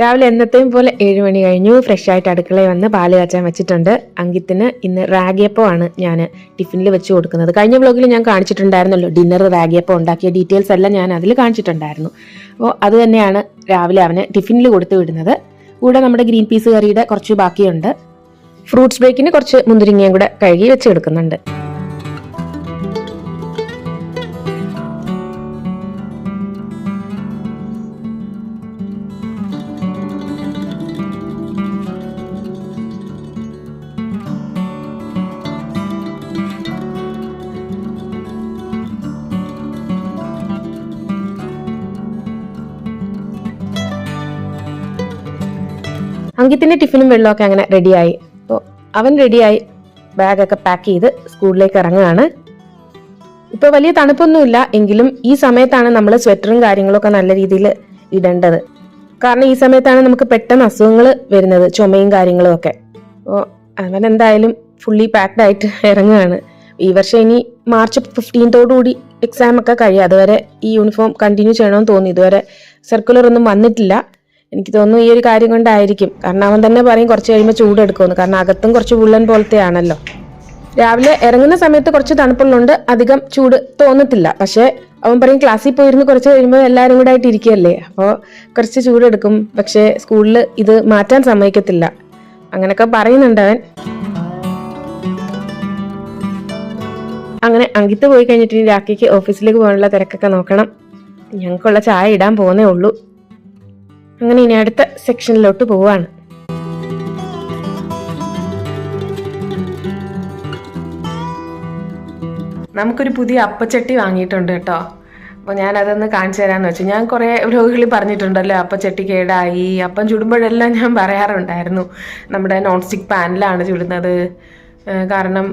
രാവിലെ എന്നത്തെയും പോലെ ഏഴ് മണി കഴിഞ്ഞു. ഫ്രഷ് ആയിട്ട് അടുക്കളയിൽ വന്ന് പാൽ കാച്ചാൻ വെച്ചിട്ടുണ്ട്. അങ്കിത്തിന് ഇന്ന് റാഗിയപ്പമാണ് ഞാൻ ടിഫിനിൽ വെച്ച് കൊടുക്കുന്നത്. കഴിഞ്ഞ ബ്ലോഗിൽ ഞാൻ കാണിച്ചിട്ടുണ്ടായിരുന്നല്ലോ ഡിന്നർ റാഗിയപ്പം ഉണ്ടാക്കിയ ഡീറ്റെയിൽസ് എല്ലാം ഞാൻ അതിൽ കാണിച്ചിട്ടുണ്ടായിരുന്നു. അപ്പോൾ അത് തന്നെയാണ് രാവിലെ അവന് ടിഫിനിൽ കൊടുത്തു വിടുന്നത്. കൂടെ നമ്മുടെ ഗ്രീൻ പീസ് കറിയുടെ കുറച്ച് ബാക്കിയുണ്ട്. ഫ്രൂട്ട്സ് ബേക്കിന് കുറച്ച് മുന്തിരിങ്ങയും കൂടെ കഴുകി വെച്ച് കൊടുക്കുന്നുണ്ട് അങ്കിത്തിന്റെ ടിഫിനും വെള്ളമൊക്കെ അങ്ങനെ റെഡിയായി. അപ്പോൾ അവൻ റെഡിയായി. ബാഗൊക്കെ പാക്ക് ചെയ്ത് സ്കൂളിലേക്ക് ഇറങ്ങുകയാണ്. ഇപ്പൊ വലിയ തണുപ്പൊന്നുമില്ല. എങ്കിലും ഈ സമയത്താണ് നമ്മൾ സ്വെറ്ററും കാര്യങ്ങളൊക്കെ നല്ല രീതിയിൽ ഇടേണ്ടത്. കാരണം ഈ സമയത്താണ് നമുക്ക് പെട്ടെന്ന് അസുഖങ്ങൾ വരുന്നത് ചുമയും കാര്യങ്ങളും ഒക്കെ. അപ്പോൾ അവൻ എന്തായാലും ഫുള്ളി പാക്ഡ് ആയിട്ട് ഇറങ്ങുകയാണ്. ഈ വർഷം ഇനി മാർച്ച് ഫിഫ്റ്റീൻത്തോടുകൂടി എക്സാം ഒക്കെ കഴിയും. അതുവരെ ഈ യൂണിഫോം കണ്ടിന്യൂ ചെയ്യണമെന്ന് തോന്നി ഇതുവരെ സർക്കുലർ ഒന്നും വന്നിട്ടില്ല. എനിക്ക് തോന്നുന്നു ഈ ഒരു കാര്യം കൊണ്ടായിരിക്കും. കാരണം അവൻ തന്നെ പറയും കുറച്ച് കഴിയുമ്പോൾ ചൂടെടുക്കുമെന്ന്. കാരണം അകത്തും കുറച്ച് വുള്ളൻ പോലത്തെ ആണല്ലോ രാവിലെ ഇറങ്ങുന്ന സമയത്ത് കുറച്ച് തണുപ്പുള്ളതുകൊണ്ട് അധികം ചൂട് തോന്നത്തില്ല. പക്ഷേ അവൻ പറയും ക്ലാസ്സിൽ പോയിരുന്ന് കുറച്ച് കഴിയുമ്പോൾ എല്ലാവരും കൂടെ ആയിട്ട് ഇരിക്കുകയല്ലേ? അപ്പോൾ കുറച്ച് ചൂടെടുക്കും. പക്ഷേ സ്കൂളിൽ ഇത് മാറ്റാൻ സമ്മതിക്കത്തില്ല. അങ്ങനെയൊക്കെ പറയുന്നുണ്ട് അവൻ. അങ്ങനെ അങ്കിത്ത് പോയി കഴിഞ്ഞിട്ട് രാഖിക്ക് ഓഫീസിലേക്ക് പോകാനുള്ള തിരക്കൊക്കെ നോക്കണം. ഞങ്ങൾക്കുള്ള ചായ ഇടാൻ പോകുന്നേ ഉള്ളൂ. അങ്ങനെ ഇനി അടുത്ത സെക്ഷനിലോട്ട് പോവാണ്. നമുക്കൊരു പുതിയ അപ്പച്ചട്ടി വാങ്ങിയിട്ടുണ്ട് കേട്ടോ. അപ്പോൾ ഞാൻ അതൊന്ന് കാണിച്ചു തരാമെന്ന് വെച്ചു. ഞാൻ കുറേ വ്ലോഗുകളിൽ പറഞ്ഞിട്ടുണ്ടല്ലോ അപ്പച്ചട്ടി കേടായി. അപ്പം ചുടുമ്പോഴെല്ലാം ഞാൻ പറയാറുണ്ടായിരുന്നു നമ്മുടെ നോൺ സ്റ്റിക്ക് പാനിലാണ് ചുടുന്നത് കാരണം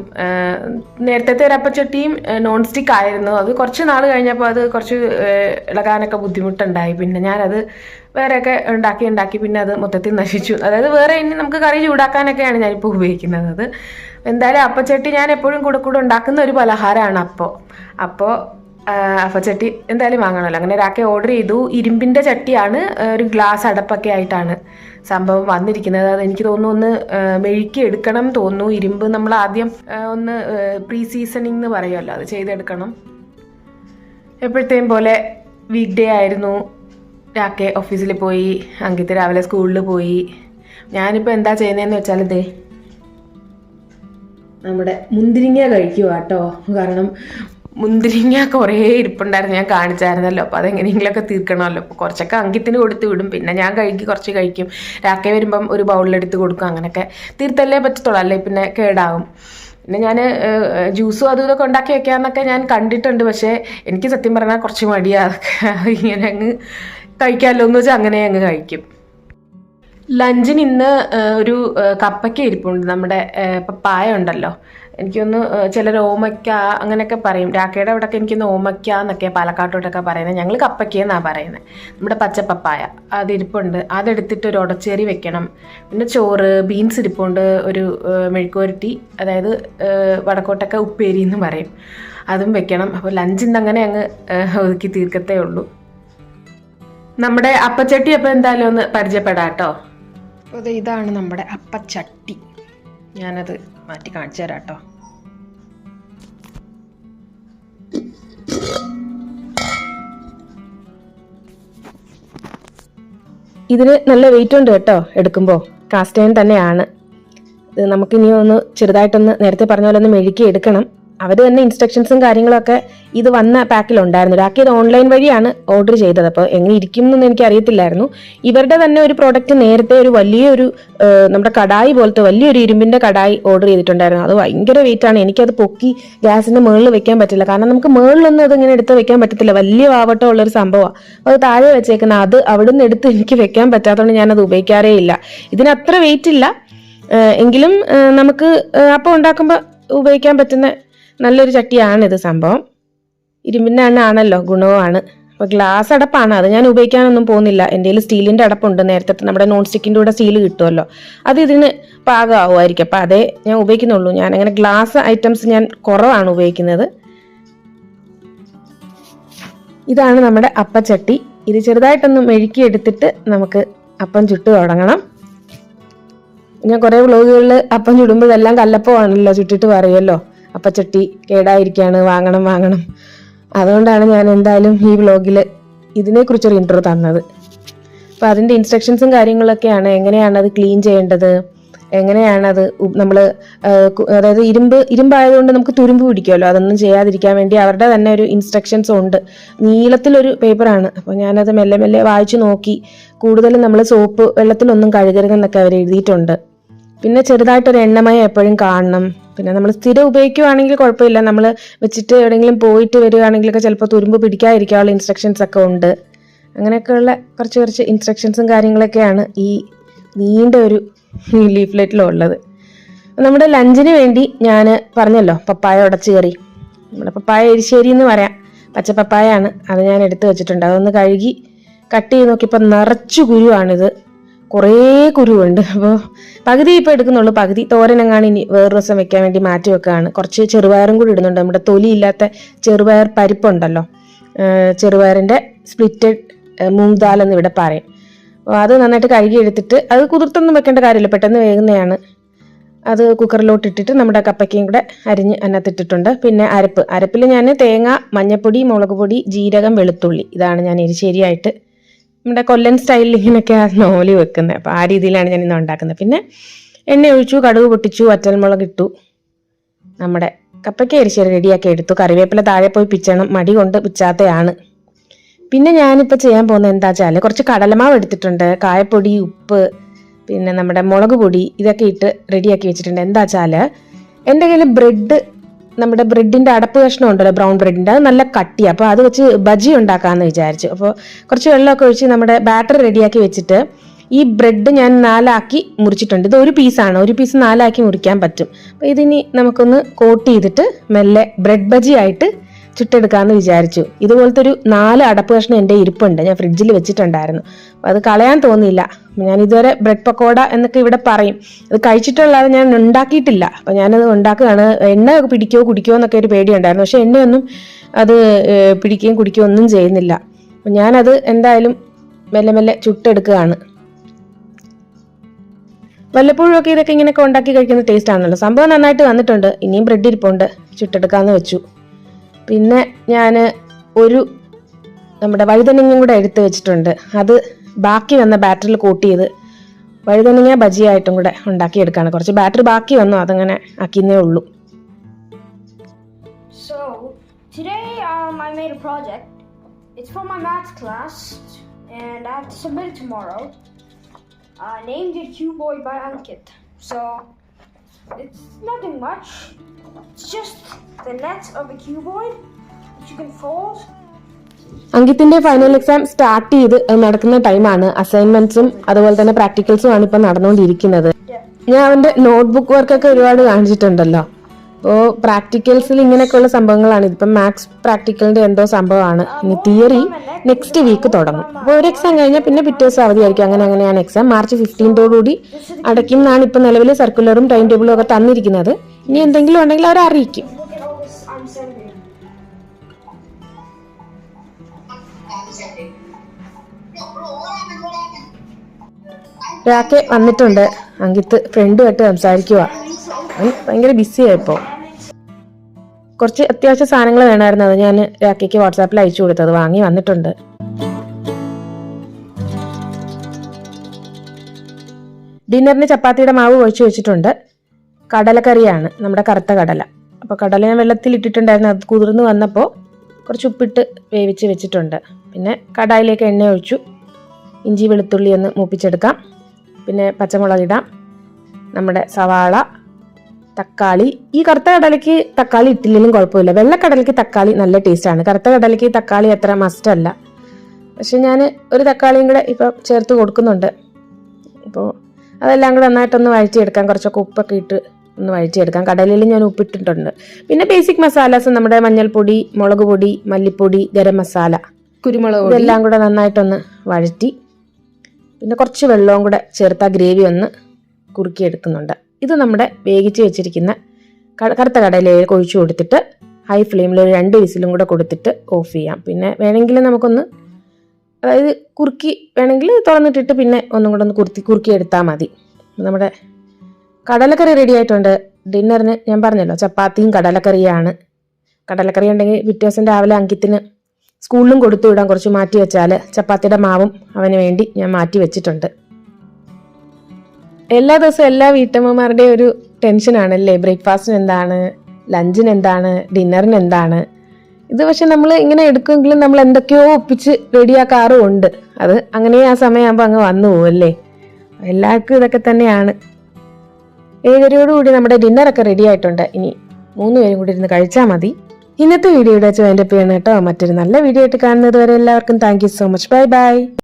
നേരത്തെ ഒരു അപ്പച്ചട്ടിയും നോൺ സ്റ്റിക്ക് ആയിരുന്നു. അത് കുറച്ച് നാൾ കഴിഞ്ഞപ്പോൾ അത് കുറച്ച് ഇളകാനൊക്കെ ബുദ്ധിമുട്ടുണ്ടായി. പിന്നെ ഞാനത് വേറെയൊക്കെ ഉണ്ടാക്കി ഉണ്ടാക്കി. പിന്നെ അത് മൊത്തത്തിൽ നശിച്ചു. അതായത് വേറെ ഇനി നമുക്ക് കറി ചൂടാക്കാനൊക്കെയാണ് ഞാനിപ്പോൾ ഉപയോഗിക്കുന്നത്. അത് എന്തായാലും അപ്പച്ചട്ടി ഞാൻ എപ്പോഴും കൂടെ കൂടെ ഉണ്ടാക്കുന്ന ഒരു പലഹാരമാണ് അപ്പോൾ അപ്പോൾ അപ്പച്ചട്ടി എന്തായാലും വാങ്ങണമല്ലോ. അങ്ങനെ ഒരാക്കെ ഓർഡർ ചെയ്തു. ഇരുമ്പിന്റെ ചട്ടിയാണ് ഒരു ഗ്ലാസ് അടപ്പൊക്കെ ആയിട്ടാണ് സംഭവം വന്നിരിക്കുന്നത്. അത് എനിക്ക് തോന്നുന്നു ഒന്ന് മെഴുക്കി എടുക്കണം തോന്നുന്നു. ഇരുമ്പ് നമ്മൾ ആദ്യം ഒന്ന് പ്രീ സീസണിങ് എന്ന് പറയുമല്ലോ. അത് ചെയ്തെടുക്കണം. എപ്പോഴത്തെയും പോലെ വീക്ക് ഡേ ആയിരുന്നു. രാക്കെ ഓഫീസിൽ പോയി അങ്കിത്ത് രാവിലെ സ്കൂളിൽ പോയി. ഞാനിപ്പോൾ എന്താ ചെയ്യുന്നതെന്ന് വെച്ചാൽ ഇതേ നമ്മുടെ മുന്തിരിങ്ങ കഴിക്കുക കേട്ടോ കാരണം മുന്തിരിങ്ങ കുറേ ഇരിപ്പുണ്ടായിരുന്നു ഞാൻ കാണിച്ചായിരുന്നല്ലോ. അപ്പോൾ അതെങ്ങനെയെങ്കിലുമൊക്കെ തീർക്കണമല്ലോ. അപ്പോൾ കുറച്ചൊക്കെ അങ്കിത്തിന് കൊടുത്ത് വിടും. പിന്നെ ഞാൻ കഴിക്കും കുറച്ച് കഴിക്കും. രാക്കെ വരുമ്പം ഒരു ബൗളിലെടുത്ത് കൊടുക്കും. അങ്ങനെയൊക്കെ തീർത്തല്ലേ പറ്റത്തുള്ളൂ. അല്ലേ പിന്നെ കേടാവും. പിന്നെ ഞാൻ ജ്യൂസും അതും ഇതൊക്കെ ഉണ്ടാക്കി വെക്കാമെന്നൊക്കെ ഞാൻ കണ്ടിട്ടുണ്ട്. പക്ഷേ എനിക്ക് സത്യം പറഞ്ഞാൽ കുറച്ച് മടിയാണ് അതൊക്കെ ഇങ്ങനെ അങ്ങ് കഴിക്കാമല്ലോ എന്ന് വെച്ചാൽ അങ്ങനെ അങ്ങ് കഴിക്കും. ലഞ്ചിന് ഇന്ന് ഒരു കപ്പയ്ക്ക് ഇരിപ്പുണ്ട്. നമ്മുടെ പപ്പായ ഉണ്ടല്ലോ എനിക്കൊന്ന് ചിലർ ഓമയ്ക്ക അങ്ങനെയൊക്കെ പറയും. രാക്കയുടെ അവിടെയൊക്കെ എനിക്കൊന്ന് ഓമയ്ക്ക എന്നൊക്കെ പാലക്കാട്ടോട്ടൊക്കെ പറയുന്നത് ഞങ്ങൾ കപ്പയ്ക്ക എന്നാണ് പറയുന്നത് നമ്മുടെ പച്ചപ്പപ്പായ. അതിരിപ്പുണ്ട് അതെടുത്തിട്ട് ഒരു ഉടച്ചേരി വെക്കണം. പിന്നെ ചോറ് ബീൻസ് ഇരിപ്പുണ്ട്. ഒരു മെഴുക്കുവരട്ടി അതായത് വടക്കോട്ടൊക്കെ ഉപ്പേരി എന്ന് പറയും. അതും വെക്കണം. അപ്പോൾ ലഞ്ചിന്ന് അങ്ങനെ അങ്ങ് ഒതുക്കി തീർക്കത്തേ ഉള്ളൂ. നമ്മുടെ അപ്പച്ചട്ടി അപ്പൊ എന്തായാലും ഒന്ന് പരിചയപ്പെടാട്ടോ. അതെ ഇതാണ് നമ്മുടെ അപ്പച്ചട്ടി. ഞാനത് മാറ്റി കാണിച്ചു തരാം കേട്ടോ ഇതിന് നല്ല വെയിറ്റ് ഉണ്ട് കേട്ടോ എടുക്കുമ്പോൾ കാസ്റ്റ് തന്നെയാണ്. ഇത് നമുക്കിനി ഒന്ന് ചെറുതായിട്ടൊന്ന് നേരത്തെ പറഞ്ഞ പോലെ ഒന്ന് മെഴുക്കി എടുക്കണം. അവർ തന്നെ ഇൻസ്ട്രക്ഷൻസും കാര്യങ്ങളൊക്കെ ഇത് വന്ന പാക്കിലുണ്ടായിരുന്നു ഇത് ഓൺലൈൻ വഴിയാണ് ഓർഡർ ചെയ്തത്. അപ്പോൾ എങ്ങനെ ഇരിക്കും എന്നൊന്നും എനിക്ക് അറിയത്തില്ലായിരുന്നു ഇവരുടെ തന്നെ ഒരു പ്രോഡക്റ്റ് നേരത്തെ ഒരു വലിയൊരു നമ്മുടെ കടായി പോലത്തെ വലിയൊരു ഇരുമ്പിന്റെ കടായി ഓർഡർ ചെയ്തിട്ടുണ്ടായിരുന്നു. അത് ഭയങ്കര വെയിറ്റ് ആണ്. എനിക്കത് പൊക്കി ഗ്യാസിന്റെ മുകളിൽ വെക്കാൻ പറ്റില്ല. കാരണം നമുക്ക് മുകളിലൊന്നും അത് ഇങ്ങനെ എടുത്ത് വെക്കാൻ പറ്റത്തില്ല. വലിയ വാവട്ടം ഉള്ളൊരു സംഭവമാണ് അത് താഴെ വെച്ചേക്കുന്ന അത് അവിടെ നിന്ന് എടുത്ത് എനിക്ക് വെക്കാൻ പറ്റാത്തതുകൊണ്ട് ഞാനത് ഉപയോഗിക്കാറേ ഇല്ല. ഇതിനത്ര വെയിറ്റ് ഇല്ല. എങ്കിലും നമുക്ക് അപ്പം ഉണ്ടാക്കുമ്പോൾ ഉപയോഗിക്കാൻ പറ്റുന്ന നല്ലൊരു ചട്ടിയാണിത് സംഭവം. ഇരുമ്പിന്റെ എണ്ണ ആണല്ലോ ഗുണവുമാണ്. അപ്പോൾ ഗ്ലാസ് അടപ്പാണ്. അത് ഞാൻ ഉപയോഗിക്കാനൊന്നും പോകുന്നില്ല. എന്റെ കയ്യിൽ സ്റ്റീലിന്റെ അടപ്പുണ്ട്. നേരത്തെ നമ്മുടെ നോൺ സ്റ്റിക്കിന്റെ കൂടെ സ്റ്റീൽ കിട്ടുമല്ലോ. അത് ഇതിന് പാകമാവുമായിരിക്കും. അപ്പോൾ അതേ ഞാൻ ഉപയോഗിക്കുന്നുള്ളൂ. ഞാൻ അങ്ങനെ ഗ്ലാസ് ഐറ്റംസ് ഞാൻ കുറവാണ് ഉപയോഗിക്കുന്നത്. ഇതാണ് നമ്മുടെ അപ്പച്ചട്ടി ഇത് ചെറുതായിട്ടൊന്ന് മെഴുക്കി എടുത്തിട്ട് നമുക്ക് അപ്പം ചുട്ട് തുടങ്ങണം. ഞാൻ കുറേ വ്ളോഗുകളിൽ അപ്പം ചുടുമ്പോഴെല്ലാം കല്ലപ്പമാണല്ലോ ചുട്ടിട്ട് പറയുമല്ലോ. അപ്പച്ചട്ടി കേടായിരിക്കാണ് വാങ്ങണം വാങ്ങണം. അതുകൊണ്ടാണ് ഞാൻ എന്തായാലും ഈ വ്ളോഗിൽ ഇതിനെക്കുറിച്ചൊരു ഇൻട്രോ തന്നത്. അപ്പോൾ അതിന്റെ ഇൻസ്ട്രക്ഷൻസും കാര്യങ്ങളൊക്കെയാണ്. എങ്ങനെയാണ് അത് ക്ലീൻ ചെയ്യേണ്ടത്? എങ്ങനെയാണത് നമ്മൾ അതായത് ഇരുമ്പ് ഇരുമ്പായതുകൊണ്ട് നമുക്ക് തുരുമ്പ് പിടിക്കുമല്ലോ. അതൊന്നും ചെയ്യാതിരിക്കാൻ വേണ്ടി അവരുടെ തന്നെ ഒരു ഇൻസ്ട്രക്ഷൻസ് ഉണ്ട്. നീളത്തിലൊരു പേപ്പറാണ് അപ്പോൾ ഞാനത് മെല്ലെ മെല്ലെ വായിച്ചു നോക്കി കൂടുതലും നമ്മൾ സോപ്പ് വെള്ളത്തിലൊന്നും കഴുകരുതെന്നൊക്കെ അവർ എഴുതിയിട്ടുണ്ട്. പിന്നെ ചെറുതായിട്ടൊരു എണ്ണമയം എപ്പോഴും കാണണം. പിന്നെ നമ്മൾ സ്ഥിരം ഉപയോഗിക്കുകയാണെങ്കിൽ കുഴപ്പമില്ല. നമ്മൾ വെച്ചിട്ട് എവിടെയെങ്കിലും പോയിട്ട് വരികയാണെങ്കിലൊക്കെ ചിലപ്പോൾ തുരുമ്പ് പിടിക്കാതിരിക്കാനുള്ള ഇൻസ്ട്രക്ഷൻസ് ഒക്കെ ഉണ്ട്. അങ്ങനെയൊക്കെയുള്ള കുറച്ച് കുറച്ച് ഇൻസ്ട്രക്ഷൻസും കാര്യങ്ങളൊക്കെയാണ് ഈ നീണ്ട ഒരു ലീഫ്ലെറ്റിലുള്ളത് നമ്മുടെ ലഞ്ചിന് വേണ്ടി ഞാൻ പറഞ്ഞല്ലോ പപ്പായ ഉടച്ച് കയറി നമ്മുടെ പപ്പായ എരിശ്ശേരി എന്ന് പറയാം. പച്ച പപ്പായാണ്. അത് ഞാൻ എടുത്തു വെച്ചിട്ടുണ്ട്. അതൊന്ന് കഴുകി കട്ട് ചെയ്ത് നോക്കിയപ്പോൾ നിറച്ചു കുരുവാണിത്. കുറേ കുരുവുണ്ട്. അപ്പോൾ പകുതി ഇപ്പോൾ എടുക്കുന്നുള്ളൂ. പകുതി തോരനങ്ങാണ് ഇനി വേറൊരു ദിവസം വെക്കാൻ വേണ്ടി മാറ്റി വെക്കുകയാണ് കുറച്ച് ചെറുപയറും കൂടി ഇടുന്നുണ്ട്. നമ്മുടെ തൊലിയില്ലാത്ത ചെറുപയർ പരിപ്പുണ്ടല്ലോ. ചെറുപയറിന്റെ സ്പ്ലിറ്റഡ് മൂങ് എന്ന് ഇവിടെ പറയും. അപ്പോൾ അത് നന്നായിട്ട് കഴുകി എടുത്തിട്ട് അത് കുതിർത്തൊന്നും വെക്കേണ്ട കാര്യമില്ല. പെട്ടെന്ന് വേകുന്നതാണ്. അത് കുക്കറിലോട്ട് ഇട്ടിട്ട് നമ്മുടെ കപ്പയ്ക്കയും കൂടെ അരിഞ്ഞ് അതിനകത്തിട്ടിട്ടുണ്ട് പിന്നെ അരപ്പ്. അരപ്പിൽ ഞാൻ തേങ്ങ മഞ്ഞപ്പൊടി മുളക് പൊടി ജീരകം വെളുത്തുള്ളി. ഇതാണ് ഞാൻ എരിശ്ശേരിയായിട്ട് നമ്മുടെ കൊല്ലൻ സ്റ്റൈലിൽ ഇങ്ങനെയൊക്കെയാണ് നോലി വെക്കുന്നത് അപ്പോൾ ആ രീതിയിലാണ് ഞാൻ ഇന്ന് ഉണ്ടാക്കുന്നത്. പിന്നെ എണ്ണ ഒഴിച്ചു കടുക് പൊട്ടിച്ചു വറ്റൽമുളക് ഇട്ടു. നമ്മുടെ കപ്പയ്ക്ക എരിശ്ശേരി റെഡിയാക്കി എടുത്തു. കറിവേപ്പില താഴെ പോയി പിച്ചണം. മടി കൊണ്ട് പിച്ചാത്തയാണ്. പിന്നെ ഞാനിപ്പോൾ ചെയ്യാൻ പോകുന്നത് എന്താ വെച്ചാൽ കുറച്ച് കടലമാവ് എടുത്തിട്ടുണ്ട്. കായപ്പൊടി ഉപ്പ് പിന്നെ നമ്മുടെ മുളക് പൊടി ഇതൊക്കെ ഇട്ട് റെഡിയാക്കി വെച്ചിട്ടുണ്ട്. എന്താ വെച്ചാൽ എന്റെ കയ്യിൽ ബ്രെഡ് നമ്മുടെ ബ്രെഡിന്റെ അടപ്പ് കഷ്ണം ഉണ്ടല്ലോ ബ്രൗൺ ബ്രെഡിന്റെ അത് നല്ല കട്ടിയാണ് അപ്പോൾ അത് വെച്ച് ബജി ഉണ്ടാക്കാമെന്ന് വിചാരിച്ചു. അപ്പോൾ കുറച്ച് വെള്ളമൊക്കെ ഒഴിച്ച് നമ്മുടെ ബാറ്റർ റെഡിയാക്കി വെച്ചിട്ട് ഈ ബ്രെഡ് ഞാൻ നാലാക്കി മുറിച്ചിട്ടുണ്ട്. ഇത് ഒരു പീസാണ് ഒരു പീസ് നാലാക്കി മുറിക്കാൻ പറ്റും. അപ്പോൾ ഇതിനി നമുക്കൊന്ന് കോട്ട് ചെയ്തിട്ട് മെല്ലെ ബ്രെഡ് ബജി ആയിട്ട് ചുട്ടെടുക്കാമെന്ന് വിചാരിച്ചു. ഇതുപോലത്തെ ഒരു നാല് അടപ്പ് കഷ്ണം എന്റെ ഇരിപ്പുണ്ട്. ഞാൻ ഫ്രിഡ്ജിൽ വെച്ചിട്ടുണ്ടായിരുന്നു. അത് കളയാൻ തോന്നിയില്ല. ഞാൻ ഇതുവരെ ബ്രെഡ് പക്കോട എന്നൊക്കെ ഇവിടെ പറയും. അത് കഴിച്ചിട്ടുള്ളത് ഞാൻ ഉണ്ടാക്കിയിട്ടില്ല. അപ്പോൾ ഞാനത് ഉണ്ടാക്കുകയാണ്. എണ്ണ പിടിക്കോ കുടിക്കോ എന്നൊക്കെ ഒരു പേടിയുണ്ടായിരുന്നു. പക്ഷേ എണ്ണയൊന്നും അത് പിടിക്കുകയും കുടിക്കുകയും ഒന്നും ചെയ്യുന്നില്ല. അപ്പം ഞാനത് എന്തായാലും മെല്ലെ മെല്ലെ ചുട്ടെടുക്കുകയാണ്. വല്ലപ്പോഴും ഒക്കെ ഇതൊക്കെ ഇങ്ങനെയൊക്കെ ഉണ്ടാക്കി കഴിക്കുന്ന ടേസ്റ്റ് ആണല്ലോ. സംഭവം നന്നായിട്ട് വന്നിട്ടുണ്ട്. ഇനിയും ബ്രെഡ് ഇരിപ്പുണ്ട്. ചുട്ടെടുക്കാമെന്ന് വെച്ചു. പിന്നെ ഞാൻ ഒരു നമ്മുടെ വഴുതനങ്ങയും കൂടെ എടുത്ത് വെച്ചിട്ടുണ്ട് അത് ബാക്കി വന്ന ബാറ്ററിൽ കൂട്ടി ചെയ്ത് വഴുതനങ്ങ ബജിയായിട്ടും കൂടെ ഉണ്ടാക്കിയെടുക്കുകയാണ് കുറച്ച് ബാറ്ററി ബാക്കി വന്നു അതങ്ങനെ ആക്കിയെന്നേ ഉള്ളൂ So today um, I made a project. It's for my maths class, and I have to submit it tomorrow. I named it Q Boy by Ankit. So it's nothing much. It's just the net of a cuboid which you can fold. അങ്കിത്തിന്റെ final exam start ചെയ്ത് നടക്കുന്ന ടൈമാണ് അസൈൻമെന്റ്സും അതുപോലെ തന്നെ പ്രാക്ടിക്കൽസും ആണ് ഇപ്പൊ നടന്നുകൊണ്ടിരിക്കുന്നത് ഞാൻ അവന്റെ നോട്ട്ബുക്ക് വർക്കൊക്കെ ഒരുപാട് കാണിച്ചിട്ടുണ്ടല്ലോ അപ്പോൾ പ്രാക്ടിക്കൽസിൽ ഇങ്ങനെയൊക്കെയുള്ള സംഭവങ്ങളാണ്. ഇതിപ്പം മാത്സ് പ്രാക്ടിക്കലിന്റെ എന്തോ സംഭവമാണ്. ഇനി തിയറി നെക്സ്റ്റ് വീക്ക് തുടങ്ങും. അപ്പോൾ ഒരു എക്സാം കഴിഞ്ഞാൽ പിന്നെ പിറ്റേ ദിവസം അവധിയായിരിക്കും. അങ്ങനെ അങ്ങനെയാണ് എക്സാം മാർച്ച് ഫിഫ്റ്റീൻതോടുകൂടി അടയ്ക്കും എന്നാണ് ഇപ്പം നിലവിൽ സർക്കുലറും ടൈം ടേബിളും ഒക്കെ തന്നിരിക്കുന്നത്. ഇനി എന്തെങ്കിലും ഉണ്ടെങ്കിൽ അവർ അറിയിക്കും. രാക്കെ വന്നിട്ടുണ്ട്. അങ്കിത്ത് ഫ്രണ്ടുമായിട്ട് സംസാരിക്കുക അവൻ ഭയങ്കര ബിസി ഇപ്പോൾ കുറച്ച് അത്യാവശ്യ സാധനങ്ങൾ വേണമായിരുന്നു അത് ഞാൻ രാഖിക്ക് വാട്സാപ്പിൽ അയച്ചു കൊടുത്തത് വാങ്ങി വന്നിട്ടുണ്ട്. ഡിന്നറിന് ചപ്പാത്തിയുടെ മാവ് ഒഴിച്ചു വെച്ചിട്ടുണ്ട്. കടലക്കറിയാണ് നമ്മുടെ കറുത്ത കടല. അപ്പോൾ കടല ഞാൻ വെള്ളത്തിൽ ഇട്ടിട്ടുണ്ടായിരുന്നു. അത് കുതിർന്ന് വന്നപ്പോൾ കുറച്ച് ഉപ്പിട്ട് വേവിച്ച് വെച്ചിട്ടുണ്ട്. പിന്നെ കടായിലേക്ക് എണ്ണ ഒഴിച്ചു. ഇഞ്ചി വെളുത്തുള്ളി ഒന്ന് മൂപ്പിച്ചെടുക്കാം. പിന്നെ പച്ചമുളക് ഇടാം. നമ്മുടെ സവാള തക്കാളി. ഈ കറുത്ത കടലയ്ക്ക് തക്കാളി ഇട്ടില്ലെങ്കിലും കുഴപ്പമില്ല. വെള്ളക്കടലയ്ക്ക് തക്കാളി നല്ല ടേസ്റ്റാണ് കറുത്ത കടലയ്ക്ക് തക്കാളി അത്ര മസ്റ്റ് അല്ല. പക്ഷെ ഞാൻ ഒരു തക്കാളിയും കൂടെ ഇപ്പോൾ ചേർത്ത് കൊടുക്കുന്നുണ്ട്. അപ്പോൾ അതെല്ലാം കൂടെ നന്നായിട്ടൊന്ന് വഴറ്റിയെടുക്കാം. കുറച്ചൊക്കെ ഉപ്പൊക്കെ ഇട്ട് ഒന്ന് വഴറ്റിയെടുക്കാം. കടലിൽ ഞാൻ ഉപ്പിട്ടിട്ടുണ്ട്. പിന്നെ ബേസിക് മസാലാസ് നമ്മുടെ മഞ്ഞൾപ്പൊടി മുളക് പൊടി മല്ലിപ്പൊടി ഗരം മസാല കുരുമുളക് ഇതെല്ലാം കൂടെ നന്നായിട്ടൊന്ന് വഴറ്റി. പിന്നെ കുറച്ച് വെള്ളവും കൂടെ ചേർത്ത് ആ ഗ്രേവി ഒന്ന് കുറുക്കിയെടുക്കുന്നുണ്ട്. ഇത് നമ്മുടെ വേവിച്ച് വെച്ചിരിക്കുന്ന കറുത്ത കടലയിലേക്ക് ഒഴിച്ചു കൊടുത്തിട്ട് ഹൈ ഫ്ലെയിമിൽ ഒരു രണ്ട് വിസിലും കൂടെ കൊടുത്തിട്ട് ഓഫ് ചെയ്യാം. പിന്നെ വേണമെങ്കിൽ നമുക്കൊന്ന് അതായത് കുറുക്കി വേണമെങ്കിൽ തുറന്നിട്ടിട്ട് പിന്നെ ഒന്നും കൂടെ ഒന്ന് കുറുത്തി കുറുക്കി എടുത്താൽ മതി. നമ്മുടെ കടലക്കറി റെഡി ആയിട്ടുണ്ട്. ഡിന്നറിന് ഞാൻ പറഞ്ഞല്ലോ ചപ്പാത്തിയും കടലക്കറിയാണ്. കടലക്കറി ഉണ്ടെങ്കിൽ പിറ്റേ ദിവസം രാവിലെ അങ്കിത്തിന് സ്കൂളിലും കൊടുത്തു വിടാൻ കുറച്ച് മാറ്റി വെച്ചാൽ ചപ്പാത്തിയുടെ മാവും അവന് വേണ്ടി ഞാൻ മാറ്റി വെച്ചിട്ടുണ്ട്. എല്ലാ ദിവസവും എല്ലാ വീട്ടമ്മമാരുടെയും ഒരു ടെൻഷനാണ് അല്ലേ ബ്രേക്ക്ഫാസ്റ്റിന് എന്താണ് ലഞ്ചിന് എന്താണ് ഡിന്നറിന് എന്താണ് ഇത് പക്ഷെ നമ്മൾ ഇങ്ങനെ എടുക്കുമെങ്കിലും നമ്മൾ എന്തൊക്കെയോ ഒപ്പിച്ച് റെഡിയാക്കാറും ഉണ്ട്. അത് അങ്ങനെ ആ സമയമാകുമ്പോൾ അങ്ങ് വന്നു പോകുമല്ലേ എല്ലാവർക്കും ഇതൊക്കെ തന്നെയാണ്. ഏഴരയോടുകൂടി നമ്മുടെ ഡിന്നറൊക്കെ റെഡി ആയിട്ടുണ്ട്. ഇനി മൂന്ന് പേരും കൂടി ഇരുന്ന് കഴിച്ചാൽ മതി. ഇന്നത്തെ വീഡിയോ ഇവിടെ വെച്ച് പേണ് കേട്ടോ. മറ്റൊരു നല്ല വീഡിയോ ആയിട്ട് കാണുന്നത് വരെ എല്ലാവർക്കും thank so much bye bye